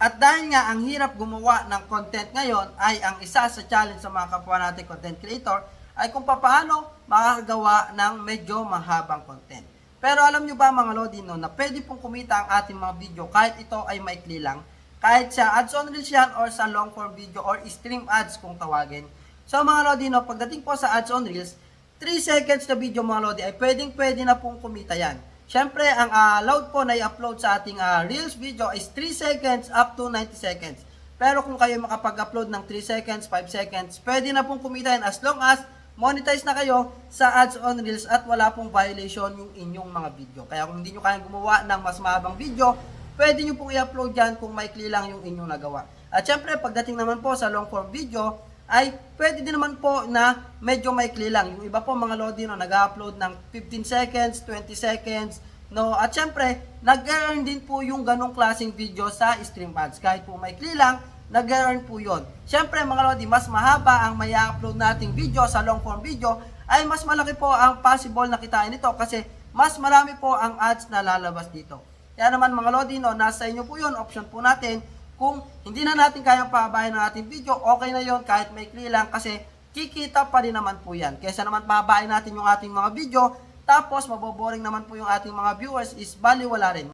At dahil nga ang hirap gumawa ng content ngayon ay ang isa sa challenge sa mga kapwa natin content creator ay kung paano makakagawa ng medyo mahabang content. Pero alam nyo ba mga Lodi no, na pwede pong kumita ang ating mga video kahit ito ay maikli lang. Kahit sa ads on reels yan or sa long form video or stream ads kung tawagin. So mga Lodi no, pagdating po sa ads on reels, 3 seconds na video mga Lodi ay pwedeng pwede na pong kumita yan. Siyempre, ang ah, allowed po na i-upload sa ating ah, Reels video is 3 seconds up to 90 seconds. Pero kung kayo makapag-upload ng 3 seconds, 5 seconds, pwede na pong kumita yan as long as monetize na kayo sa ads on Reels at wala pong violation yung inyong mga video. Kaya kung hindi nyo kayang gumawa ng mas mahabang video, pwede nyo pong i-upload yan kung maikli lang yung inyong nagawa. At syempre, pagdating naman po sa long form video, ay pwede din naman po na medyo maikli lang. Yung iba po mga lodi no, nag-upload ng 15 seconds, 20 seconds, no? At syempre, nag-earn din po yung ganong klaseng video sa stream ads. Kahit po maikli lang, nag-earn po yon. Syempre mga lodi, mas mahaba ang may upload nating video sa long form video, ay mas malaki po ang possible na kitain nito kasi mas marami po ang ads na lalabas dito. Kaya naman mga lodi, no, nasa inyo po yun, option po natin, kung hindi na natin kayang pabayan ng ating video, okay na yon kahit may lang kasi kikita pa rin naman po yan. Kesa naman pabayan natin yung ating mga video, tapos maboboring naman po yung ating mga viewers is baliwala rin.